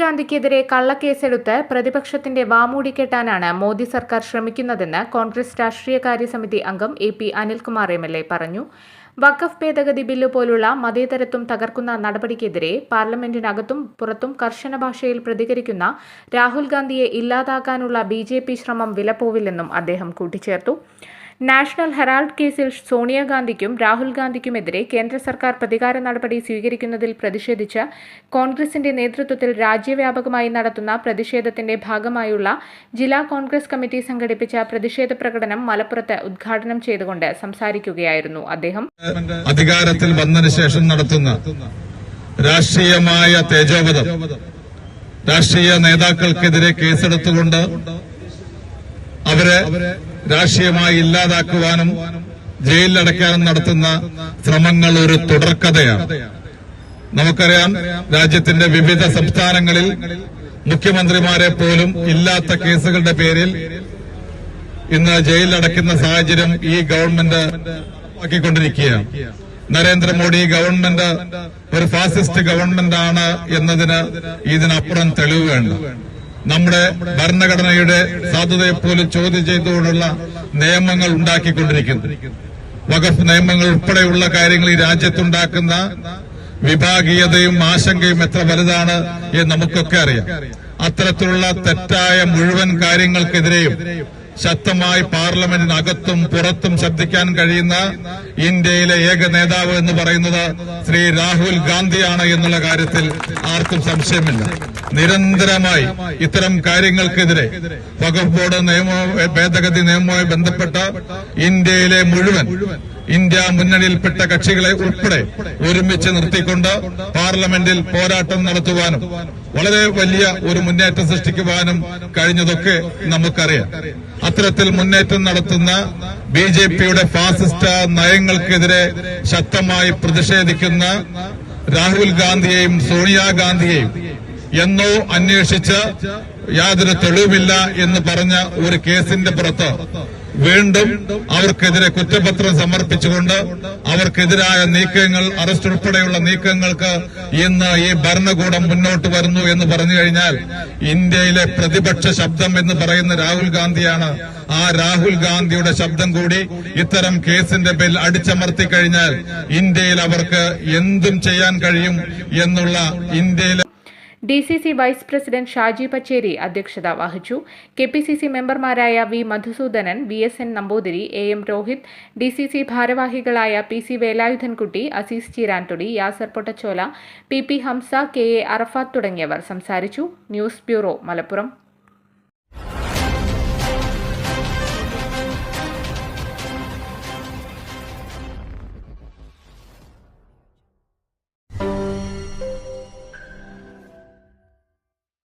ഗാന്ധിക്കെതിരെ കള്ളക്കേസെടുത്ത് പ്രതിപക്ഷത്തിന്റെ വാമൂടി കെട്ടാനാണ് മോദി സർക്കാർ ശ്രമിക്കുന്നതെന്ന് കോൺഗ്രസ് രാഷ്ട്രീയകാര്യ സമിതി അംഗം A P Anilkumar M L A പറഞ്ഞു. വഖഫ് ഭേദഗതി ബില്ല് പോലുള്ള മതേതരത്വം തകർക്കുന്ന നടപടിക്കെതിരെ പാർലമെന്റിനകത്തും പുറത്തും കർശന ഭാഷയിൽ പ്രതികരിക്കുന്ന രാഹുൽ ഗാന്ധിയെ ഇല്ലാതാക്കാനുള്ള ബി ശ്രമം വിലപ്പോവില്ലെന്നും അദ്ദേഹം കൂട്ടിച്ചേർത്തു. നാഷണൽ ഹെറാൾഡ് കേസിൽ സോണിയാഗാന്ധിക്കും രാഹുൽ ഗാന്ധിക്കുമെതിരെ കേന്ദ്ര സർക്കാർ പ്രതികാര നടപടി സ്വീകരിക്കുന്നതിൽ പ്രതിഷേധിച്ച് കോൺഗ്രസിന്റെ നേതൃത്വത്തിൽ രാജ്യവ്യാപകമായി നടത്തുന്ന പ്രതിഷേധത്തിന്റെ ഭാഗമായുള്ള ജില്ലാ കോൺഗ്രസ് കമ്മിറ്റി സംഘടിപ്പിച്ച പ്രതിഷേധ പ്രകടനം മലപ്പുറത്ത് ഉദ്ഘാടനം ചെയ്തുകൊണ്ട് സംസാരിക്കുകയായിരുന്നു അദ്ദേഹം. അധികാരത്തിൽ വന്നതിന് ശേഷം നടത്തുന്ന രാഷ്ട്രീയമായ തേജോവധം രാഷ്ട്രീയ നേതാക്കൾക്കെതിരെ കേസെടുത്തുകൊണ്ട് അവരെ രാഷ്ട്രീയമായി ഇല്ലാതാക്കുവാനും ജയിലിലടയ്ക്കാനും നടത്തുന്ന ശ്രമങ്ങൾ ഒരു തുടർക്കഥയാണ്. നമുക്കറിയാം രാജ്യത്തിന്റെ വിവിധ സംസ്ഥാനങ്ങളിൽ മുഖ്യമന്ത്രിമാരെ പോലും ഇല്ലാത്ത കേസുകളുടെ പേരിൽ ഇന്ന് ജയിലിലടയ്ക്കുന്ന സാഹചര്യം ഈ ഗവൺമെന്റ് ആക്കിക്കൊണ്ടിരിക്കുകയാണ്. നരേന്ദ്രമോദി ഗവൺമെന്റ് ഒരു ഫാസിസ്റ്റ് ഗവൺമെന്റ് ആണ് എന്നതിന് ഇതിനപ്പുറം തെളിവ് വേണ്ട. നമ്മുടെ ഭരണഘടനയുടെ സാധുതയെ പോലും ചോദ്യം ചെയ്തുകൊണ്ടുള്ള നിയമങ്ങൾ ഉണ്ടാക്കിക്കൊണ്ടിരിക്കുന്നു. വഖഫ് നിയമങ്ങൾ ഉൾപ്പെടെയുള്ള കാര്യങ്ങൾ ഈ രാജ്യത്തുണ്ടാക്കുന്ന വിഭാഗീയതയും ആശങ്കയും എത്ര വലുതാണ് എന്ന് നമുക്കൊക്കെ അറിയാം. അത്തരത്തിലുള്ള തെറ്റായ മുഴുവൻ കാര്യങ്ങൾക്കെതിരെയും ശക്തമായി പാർലമെന്റിനകത്തും പുറത്തും ശബ്ദിക്കാൻ കഴിയുന്ന ഇന്ത്യയിലെ ഏക നേതാവ് എന്ന് പറയുന്നത് ശ്രീ രാഹുൽ ഗാന്ധിയാണ് എന്നുള്ള കാര്യത്തിൽ ആർക്കും സംശയമില്ല. നിരന്തരമായി ഇത്തരം കാര്യങ്ങൾക്കെതിരെ വഖഫ് ബോർഡ് നിയമ ഭേദഗതി നിയമവുമായി ബന്ധപ്പെട്ട ഇന്ത്യയിലെ മുഴുവൻ ഇന്ത്യ മുന്നണിയിൽപ്പെട്ട കക്ഷികളെ ഉൾപ്പെടെ ഒരുമിച്ച് നിർത്തിക്കൊണ്ട് പാർലമെന്റിൽ പോരാട്ടം നടത്തുവാനും വളരെ വലിയ ഒരു മുന്നേറ്റം സൃഷ്ടിക്കുവാനും കഴിഞ്ഞതൊക്കെ നമുക്കറിയാം. അത്തരത്തിൽ മുന്നേറ്റം നടത്തുന്ന ബി ജെ പിയുടെ ഫാസിസ്റ്റ് നയങ്ങൾക്കെതിരെ ശക്തമായി പ്രതിഷേധിക്കുന്ന രാഹുൽ ഗാന്ധിയെയും സോണിയാഗാന്ധിയെയും എന്നോ അന്വേഷിച്ച് യാതൊരു തെളിവുമില്ല എന്ന് പറഞ്ഞ ഒരു കേസിന്റെ പുറത്ത് വീണ്ടും അവർക്കെതിരെ കുറ്റപത്രം സമർപ്പിച്ചുകൊണ്ട് അവർക്കെതിരായ നീക്കങ്ങൾ അറസ്റ്റ് ഉൾപ്പെടെയുള്ള നീക്കങ്ങൾക്ക് ഇന്ന് ഈ ഭരണകൂടം മുന്നോട്ട് വരുന്നു എന്ന് പറഞ്ഞു കഴിഞ്ഞാൽ ഇന്ത്യയിലെ പ്രതിപക്ഷ ശബ്ദം എന്ന് പറയുന്ന രാഹുൽ ഗാന്ധിയാണ്. ആ രാഹുൽ ഗാന്ധിയുടെ ശബ്ദം കൂടി ഇത്തരം കേസിന്റെ പേരിൽ അടിച്ചമർത്തി കഴിഞ്ഞാൽ ഇന്ത്യയിൽ അവർക്ക് എന്തും ചെയ്യാൻ കഴിയും എന്നുള്ള ഇന്ത്യയിലെ D C C vice president Shaji Pacheri അധ്യക്ഷത വഹിച്ചു. കെ പി സി സി മെമ്പർമാരായ V Madhusoodanan V S N Namboothiri A M Rohit D C C ഭാരവാഹികളായ P C Velayudhankutty Azeez Cheeranthodi Yasar Pottachola P P Hamsa K A Arafath തുടങ്ങിയവർ സംസാരിച്ചു. News bureau Malappuram.